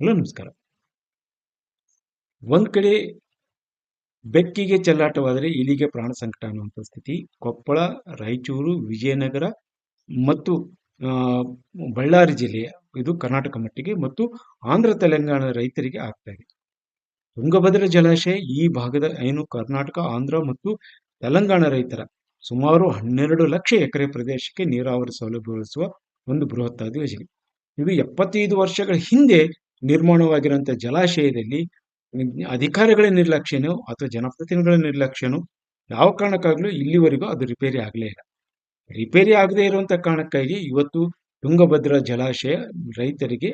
Hello, ನಮಸ್ಕಾರ. ಒಂದ್ ಕಡೆ ಬೆಕ್ಕಿಗೆ ಚೆಲ್ಲಾಟವಾದರೆ ಇಲಿಗೆ ಪ್ರಾಣ ಸಂಕಟ ಅನ್ನುವಂಥ ಸ್ಥಿತಿ, ಕೊಪ್ಪಳ, ರಾಯಚೂರು, ವಿಜಯನಗರ ಮತ್ತು ಬಳ್ಳಾರಿ ಜಿಲ್ಲೆಯ ಇದು ಕರ್ನಾಟಕ ಮಟ್ಟಿಗೆ ಮತ್ತು ಆಂಧ್ರ ತೆಲಂಗಾಣ ರೈತರಿಗೆ ಆಗ್ತಾ ಇದೆ. ತುಂಗಭದ್ರಾ ಜಲಾಶಯ ಈ ಭಾಗದ ಏನು ಕರ್ನಾಟಕ, ಆಂಧ್ರ ಮತ್ತು ತೆಲಂಗಾಣ ರೈತರ ಸುಮಾರು ಹನ್ನೆರಡು ಲಕ್ಷ ಎಕರೆ ಪ್ರದೇಶಕ್ಕೆ ನೀರಾವರಿ ಸೌಲಭ್ಯ ಒಂದು ಬೃಹತ್ತಾದ ಯೋಜನೆ. ಇದು ಎಪ್ಪತ್ತೈದು ವರ್ಷಗಳ ಹಿಂದೆ ನಿರ್ಮಾಣವಾಗಿರುವಂತಹ ಜಲಾಶಯದಲ್ಲಿ ಅಧಿಕಾರಿಗಳ ನಿರ್ಲಕ್ಷ್ಯನೋ ಅಥವಾ ಜನಪ್ರತಿನಿಧಿಗಳ ನಿರ್ಲಕ್ಷ್ಯನೋ ಯಾವ ಕಾರಣಕ್ಕಾಗಲೂ ಇಲ್ಲಿವರೆಗೂ ಅದು ರಿಪೇರಿ ಆಗಲೇ ಇಲ್ಲ. ರಿಪೇರಿ ಆಗದೇ ಇರುವಂತ ಕಾರಣಕ್ಕಾಗಿ ಇವತ್ತು ತುಂಗಭದ್ರಾ ಜಲಾಶಯ ರೈತರಿಗೆ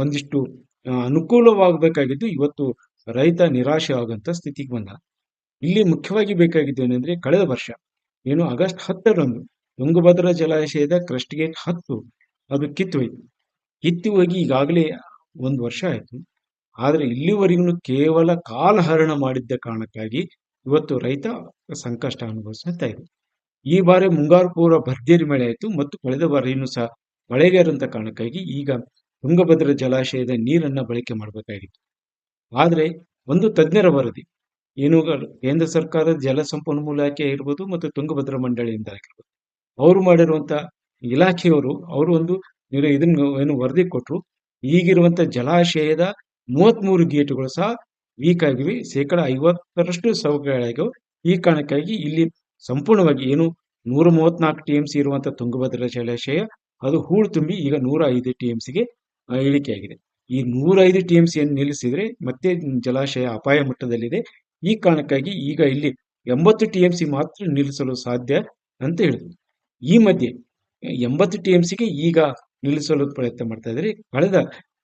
ಒಂದಿಷ್ಟು ಅನುಕೂಲವಾಗಬೇಕಾಗಿದ್ದು ಇವತ್ತು ರೈತ ನಿರಾಶೆ ಆಗುವಂತ ಸ್ಥಿತಿಗೆ ಬಂದ. ಇಲ್ಲಿ ಮುಖ್ಯವಾಗಿ ಬೇಕಾಗಿದ್ದು ಏನಂದ್ರೆ ಕಳೆದ ವರ್ಷ, ಏನು ಆಗಸ್ಟ್ ಹತ್ತರಂದು ತುಂಗಭದ್ರಾ ಜಲಾಶಯದ ಕ್ರಸ್ಟ್ ಹತ್ತು, ಅದು ಕಿತ್ತು ಹೋಯ್ತು ಹೋಗಿ ಈಗಾಗಲೇ ಒಂದು ವರ್ಷ ಆಯಿತು. ಆದರೆ ಇಲ್ಲಿವರೆಗೂ ಕೇವಲ ಕಾಲಹರಣ ಮಾಡಿದ್ದ ಕಾರಣಕ್ಕಾಗಿ ಇವತ್ತು ರೈತ ಸಂಕಷ್ಟ ಅನುಭವಿಸ್ತಾ ಇದೆ. ಈ ಬಾರಿ ಮುಂಗಾರು ಪೂರ್ವ ಭರ್ಜರಿ ಮಳೆ ಆಯಿತು ಮತ್ತು ಕಳೆದ ಬಾರಿಯೂ ಸಹ ಮಳೆಗಾರಂತ ಕಾರಣಕ್ಕಾಗಿ ಈಗ ತುಂಗಭದ್ರ ಜಲಾಶಯದ ನೀರನ್ನ ಬಳಕೆ ಮಾಡಬೇಕಾಗಿತ್ತು. ಆದರೆ ಒಂದು ತಜ್ಞರ ವರದಿ, ಏನು ಕೇಂದ್ರ ಸರ್ಕಾರದ ಜಲ ಸಂಪನ್ಮೂಲ ಇಲಾಖೆ ಇರ್ಬೋದು ಮತ್ತು ತುಂಗಭದ್ರ ಮಂಡಳಿಯಿಂದ ಆಗಿರ್ಬೋದು, ಅವರು ಮಾಡಿರುವಂಥ ಇಲಾಖೆಯವರು, ಅವರು ಒಂದು ನಿರ- ಇದನ್ನ ಏನು ವರದಿ ಕೊಟ್ಟರು ಈಗಿರುವಂತ ಜಲಾಶಯದ ಮೂವತ್ತ್ಮೂರು ಗೇಟ್ಗಳು ಸಹ ವೀಕ್ ಆಗಿವೆ. ಶೇಕಡ ಐವತ್ತರಷ್ಟು ಸೌಕರ್ಯಗಳಾಗಿವೆ ಈ ಕಾರಣಕ್ಕಾಗಿ ಇಲ್ಲಿ ಸಂಪೂರ್ಣವಾಗಿ ಏನು ನೂರ ಮೂವತ್ನಾಲ್ಕು ಟಿ ಎಂ ಸಿ ಇರುವಂಥ ತುಂಗಭದ್ರಾ ಜಲಾಶಯ, ಅದು ಹೂಳು ತುಂಬಿ ಈಗ ನೂರ ಐದು ಟಿ ಎಂ ಸಿಗೆ ಇಳಿಕೆಯಾಗಿದೆ. ಈ ನೂರ ಐದು ಟಿ ಎಂ ಸಿಯನ್ನು ನಿಲ್ಲಿಸಿದ್ರೆ ಮತ್ತೆ ಜಲಾಶಯ ಅಪಾಯ ಮಟ್ಟದಲ್ಲಿದೆ. ಈ ಕಾರಣಕ್ಕಾಗಿ ಈಗ ಇಲ್ಲಿ ಎಂಬತ್ತು ಟಿ ಎಂ ಸಿ ಮಾತ್ರ ನಿಲ್ಲಿಸಲು ಸಾಧ್ಯ ಅಂತ ಹೇಳಿದ್ರು ಈ ಮಧ್ಯೆ ಎಂಬತ್ತು ಟಿ ಎಂ ಸಿಗೆ ಈಗ ನಿಲ್ಲಿಸಲು ಪ್ರಯತ್ನ ಮಾಡ್ತಾ ಇದ್ದಾರೆ ಕಳೆದ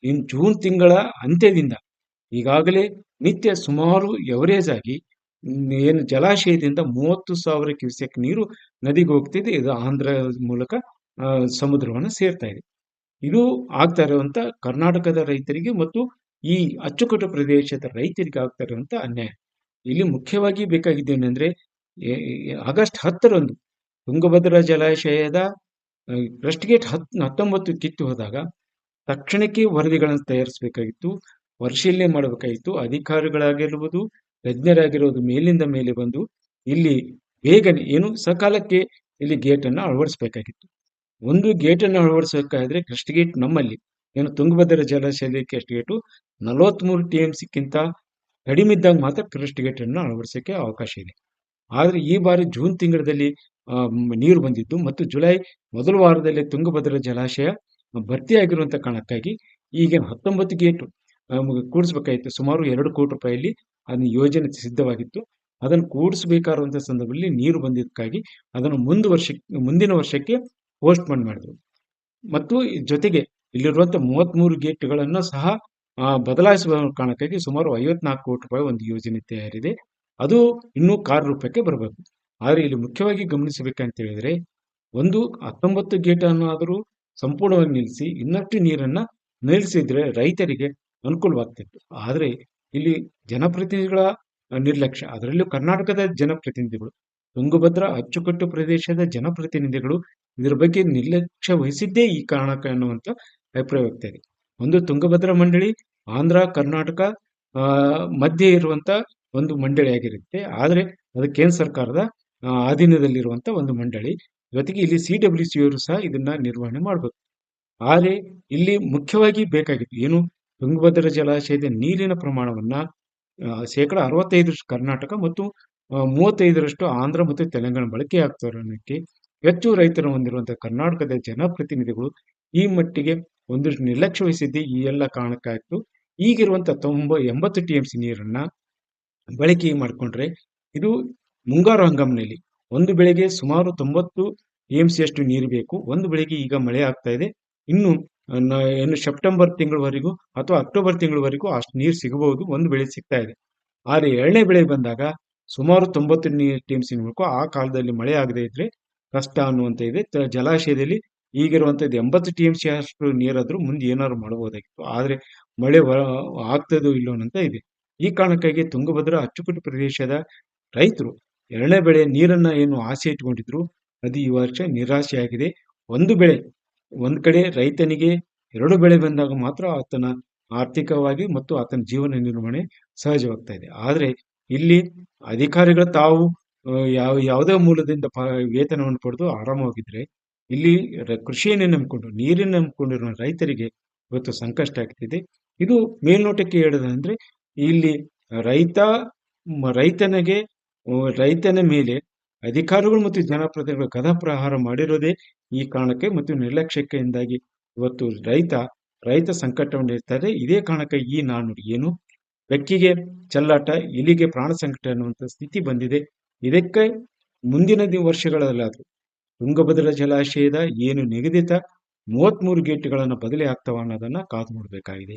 ಇನ್ ಜೂನ್ ತಿಂಗಳ ಅಂತ್ಯದಿಂದ ಈಗಾಗಲೇ ನಿತ್ಯ ಸುಮಾರು ಎವರೇಜ್ ಆಗಿ ಏನು ಜಲಾಶಯದಿಂದ ಮೂವತ್ತು ಸಾವಿರ ಕ್ಯೂಸೆಕ್ ನೀರು ನದಿಗೆ ಹೋಗ್ತಿದೆ. ಇದು ಆಂಧ್ರ ಮೂಲಕ ಸಮುದ್ರವನ್ನು ಸೇರ್ತಾ ಇದೆ. ಇದು ಆಗ್ತಾ ಇರುವಂತ ಕರ್ನಾಟಕದ ರೈತರಿಗೆ ಮತ್ತು ಈ ಅಚ್ಚುಕಟ್ಟು ಪ್ರದೇಶದ ರೈತರಿಗೆ ಆಗ್ತಾ ಇರುವಂತ ಅನ್ಯಾಯ. ಇಲ್ಲಿ ಮುಖ್ಯವಾಗಿ ಬೇಕಾಗಿದ್ದೇನೆಂದ್ರೆ ಆಗಸ್ಟ್ ಹತ್ತರಂದು ತುಂಗಭದ್ರಾ ಜಲಾಶಯದ ಕ್ರಸ್ಟ್ ಗೇಟ್ ಹತ್, ಹತ್ತೊಂಬತ್ತು ಕಿತ್ತು ಹೋದಾಗ ತಕ್ಷಣಕ್ಕೆ ವರದಿಗಳನ್ನು ತಯಾರಿಸಬೇಕಾಗಿತ್ತು. ಪರಿಶೀಲನೆ ಮಾಡಬೇಕಾಗಿತ್ತು. ಅಧಿಕಾರಿಗಳಾಗಿರುವುದು ತಜ್ಞರಾಗಿರುವುದು ಮೇಲಿಂದ ಮೇಲೆ ಬಂದು ಇಲ್ಲಿ ಬೇಗನೆ ಏನು ಸಕಾಲಕ್ಕೆ ಇಲ್ಲಿ ಗೇಟ್ ಅನ್ನು ಅಳವಡಿಸಬೇಕಾಗಿತ್ತು. ಒಂದು ಗೇಟ್ ಅನ್ನು ಅಳವಡಿಸಬೇಕಾದ್ರೆ ಕ್ರಸ್ಟ್ ಗೇಟ್ ನಮ್ಮಲ್ಲಿ. ಏನು ತುಂಗಭದ್ರ ಜಲಾಶಯದ ಕ್ರಸ್ಟ್ ಗೇಟು ನಲವತ್ತ್ಮೂರು ಟಿ ಎಂ ಸಿಕ್ಕಿಂತ ಕಡಿಮೆ ಇದ್ದಾಗ ಮಾತ್ರ ಕ್ರಸ್ಟ್ ಗೇಟನ್ನು ಅಳವಡಿಸಕ್ಕೆ ಅವಕಾಶ ಇದೆ. ಆದ್ರೆ ಈ ಬಾರಿ ಜೂನ್ ತಿಂಗಳಲ್ಲಿ ನೀರು ಬಂದಿದ್ದು ಮತ್ತು ಜುಲೈ ಮೊದಲ ವಾರದಲ್ಲಿ ತುಂಗಭದ್ರಾ ಜಲಾಶಯ ಭರ್ತಿಯಾಗಿರುವಂತ ಕಾರಣಕ್ಕಾಗಿ ಈಗ ಹತ್ತೊಂಬತ್ತು ಗೇಟ್ ಕೂಡಿಸ್ಬೇಕಾಗಿತ್ತು ಸುಮಾರು ಎರಡು ಕೋಟಿ ರೂಪಾಯಿಯಲ್ಲಿ ಅದನ್ನ ಯೋಜನೆ ಸಿದ್ಧವಾಗಿತ್ತು. ಅದನ್ನು ಕೂಡಿಸಬೇಕಾದಂತ ಸಂದರ್ಭದಲ್ಲಿ ನೀರು ಬಂದಿದ್ದಕ್ಕಾಗಿ ಅದನ್ನು ಮುಂದು ವರ್ಷಕ್ಕೆ ಮುಂದಿನ ವರ್ಷಕ್ಕೆ ಪೋಸ್ಟ್ ಪೋಸ್ಟ್ಪೋನ್ ಮಾಡಿದ್ರು. ಮತ್ತು ಜೊತೆಗೆ ಇಲ್ಲಿರುವಂತ ಮೂವತ್ಮೂರು ಗೇಟ್ಗಳನ್ನು ಸಹ ಬದಲಾಯಿಸುವ ಕಾರಣಕ್ಕಾಗಿ ಸುಮಾರು ಐವತ್ನಾಲ್ಕು ಕೋಟಿ ರೂಪಾಯಿ ಒಂದು ಯೋಜನೆ ತಯಾರಿದೆ. ಅದು ಇನ್ನೂ ಕಾರ್ಯರೂಪಕ್ಕೆ ಬರಬೇಕು ಆದರೆ ಇಲ್ಲಿ ಮುಖ್ಯವಾಗಿ ಗಮನಿಸಬೇಕಂತ ಹೇಳಿದ್ರೆ ಒಂದು ಹತ್ತೊಂಬತ್ತು ಗೇಟ್ ಅನ್ನಾದರೂ ಸಂಪೂರ್ಣವಾಗಿ ನಿಲ್ಲಿಸಿ, ಇನ್ನಷ್ಟು ನೀರನ್ನ ನಿಲ್ಲಿಸಿದರೆ ರೈತರಿಗೆ ಅನುಕೂಲವಾಗ್ತಿತ್ತು ಆದರೆ ಇಲ್ಲಿ ಜನಪ್ರತಿನಿಧಿಗಳ ನಿರ್ಲಕ್ಷ್ಯ, ಅದರಲ್ಲೂ ಕರ್ನಾಟಕದ ಜನಪ್ರತಿನಿಧಿಗಳು, ತುಂಗಭದ್ರಾ ಅಚ್ಚುಕಟ್ಟು ಪ್ರದೇಶದ ಜನಪ್ರತಿನಿಧಿಗಳು ಇದರ ಬಗ್ಗೆ ನಿರ್ಲಕ್ಷ್ಯ ವಹಿಸಿದ್ದೇ ಈ ಕಾರಣಕ್ಕೆ ಅನ್ನುವಂಥ ಅಭಿಪ್ರಾಯ ವ್ಯಕ್ತ ಒಂದು ತುಂಗಭದ್ರಾ ಮಂಡಳಿ ಆಂಧ್ರ, ಕರ್ನಾಟಕ ಮಧ್ಯೆ ಇರುವಂತ ಒಂದು ಮಂಡಳಿ ಆಗಿರುತ್ತೆ. ಆದರೆ ಅದು ಕೇಂದ್ರ ಸರ್ಕಾರದ ಅಧೀನದಲ್ಲಿರುವಂತ ಒಂದು ಮಂಡಳಿ. ಜೊತೆಗೆ ಇಲ್ಲಿ ಸಿ ಡಬ್ಲ್ಯೂ ಸಿ ಸಹ ಇದನ್ನ ನಿರ್ವಹಣೆ ಮಾಡಬೇಕು ಆದರೆ ಇಲ್ಲಿ ಮುಖ್ಯವಾಗಿ ಬೇಕಾಗಿತ್ತು ಏನು? ತುಂಗಭದ್ರಾ ಜಲಾಶಯದ ನೀರಿನ ಪ್ರಮಾಣವನ್ನ ಶೇಕಡ ಅರವತ್ತೈದರಷ್ಟು ಕರ್ನಾಟಕ ಮತ್ತು ಮೂವತ್ತೈದರಷ್ಟು ಆಂಧ್ರ ಮತ್ತು ತೆಲಂಗಾಣ ಬಳಕೆ ಆಗ್ತಾರೆ ಹೆಚ್ಚು ರೈತರು ಹೊಂದಿರುವಂತಹ ಕರ್ನಾಟಕದ ಜನಪ್ರತಿನಿಧಿಗಳು ಈ ಮಟ್ಟಿಗೆ ಒಂದಷ್ಟು ನಿರ್ಲಕ್ಷ್ಯ ವಹಿಸಿದ್ದೇ ಈ ಎಲ್ಲ ಕಾರಣಕ್ಕಾಯ್ತು. ಈಗಿರುವಂತಹ ತೊಂಬ ಎಂಬತ್ತು ಟಿ ಎಂ ಸಿ ನೀರನ್ನ ಬಳಕೆ ಮಾಡಿಕೊಂಡ್ರೆ ಇದು ಮುಂಗಾರು ಹಂಗಾಮಿನಲ್ಲಿ ಒಂದು ಬೆಳೆಗೆ ಸುಮಾರು ತೊಂಬತ್ತು ಎಂ ಸಿ ಅಷ್ಟು ನೀರು ಬೇಕು. ಒಂದು ಬೆಳೆಗೆ ಈಗ ಮಳೆ ಆಗ್ತಾ ಇದೆ. ಇನ್ನು ಏನು ಸೆಪ್ಟೆಂಬರ್ ತಿಂಗಳವರೆಗೂ ಅಥವಾ ಅಕ್ಟೋಬರ್ ತಿಂಗಳವರೆಗೂ ಅಷ್ಟು ನೀರು ಸಿಗಬಹುದು. ಒಂದು ಬೆಳೆ ಸಿಗ್ತಾ ಇದೆ. ಆದರೆ ಎರಡನೇ ಬೆಳೆ ಬಂದಾಗ ಸುಮಾರು ತೊಂಬತ್ತು ನೀರು ಟಿ ಎಂ ಸಿ ಆ ಕಾಲದಲ್ಲಿ ಮಳೆ ಆಗದೆ ಇದ್ರೆ ಕಷ್ಟ ಅನ್ನುವಂತ ಇದೆ. ಜಲಾಶಯದಲ್ಲಿ ಈಗಿರುವಂಥದ್ದು ಎಂಬತ್ತು ಟಿ ಎಂ ಸಿ ಅಷ್ಟು ನೀರಾದರೂ ಮುಂದೆ ಏನಾದ್ರು ಮಾಡಬಹುದಾಗಿತ್ತು. ಆದರೆ ಮಳೆ ಆಗ್ತದೋ ಇಲ್ಲೋ ಅಂತ ಇದೆ. ಈ ಕಾರಣಕ್ಕಾಗಿ ತುಂಗಭದ್ರಾ ಅಚ್ಚುಕಟ್ಟು ಪ್ರದೇಶದ ರೈತರು ಎರಡನೇ ಬೆಳೆ ನೀರನ್ನು ಏನು ಆಸೆ ಇಟ್ಕೊಂಡಿದ್ರು, ಅದು ಈ ವರ್ಷ ನಿರಾಶೆಯಾಗಿದೆ ಒಂದು ಬೆಳೆ, ಒಂದು ಕಡೆ ರೈತನಿಗೆ ಎರಡು ಬೆಳೆ ಬಂದಾಗ ಮಾತ್ರ ಆತನ ಆರ್ಥಿಕವಾಗಿ ಮತ್ತು ಆತನ ಜೀವನ ನಿರ್ವಹಣೆ ಸಹಜವಾಗ್ತಾ ಇದೆ. ಆದರೆ ಇಲ್ಲಿ ಅಧಿಕಾರಿಗಳು ತಾವು ಯಾವ, ಯಾವುದೇ ಮೂಲದಿಂದ ವೇತನವನ್ನು ಪಡೆದು ಆರಾಮವಾಗಿದ್ರೆ ಇಲ್ಲಿ ಕೃಷಿಯನ್ನೇ ನಂಬಿಕೊಂಡು ನೀರನ್ನು ನಂಬಿಕೊಂಡಿರುವ ರೈತರಿಗೆ ಇವತ್ತು ಸಂಕಷ್ಟ ಆಗ್ತಿದೆ. ಇದು ಮೇಲ್ನೋಟಕ್ಕೆ ಹೇಳೋದಂದ್ರೆ ಇಲ್ಲಿ ರೈತ ರೈತನಿಗೆ ರೈತನ ಮೇಲೆ ಅಧಿಕಾರಿಗಳು ಮತ್ತು ಜನಪ್ರತಿನಿಧಿಗಳು ಕದಪ್ರಹಾರ ಮಾಡಿರೋದೇ ಈ ಕಾರಣಕ್ಕೆ ಮತ್ತು ನಿರ್ಲಕ್ಷ್ಯಕ್ಕೆಯಿಂದಾಗಿ ಇವತ್ತು ರೈತ ರೈತ ಸಂಕಟವನ್ನು ಇರ್ತಾರೆ ಇದೇ. ಕಾರಣಕ್ಕೆ ಈ ನಾಣ್ಣುಡಿ ಏನು ಬೆಕ್ಕಿಗೆ ಚಲ್ಲಾಟ, ಇಲಿಗೆ ಪ್ರಾಣ ಸಂಕಟ ಅನ್ನುವಂಥ ಸ್ಥಿತಿ ಬಂದಿದೆ. ಇದಕ್ಕೆ ಮುಂದಿನ ವರ್ಷಗಳಲ್ಲಾದರೂ ತುಂಗಭದ್ರಾ ಜಲಾಶಯದ ಏನು ನಿಗದಿತ ಮೂವತ್ಮೂರು ಗೇಟ್ಗಳನ್ನು ಬದಲಿ ಆಗ್ತವ ಅನ್ನೋದನ್ನ ಕಾದು ನೋಡಬೇಕಾಗಿದೆ.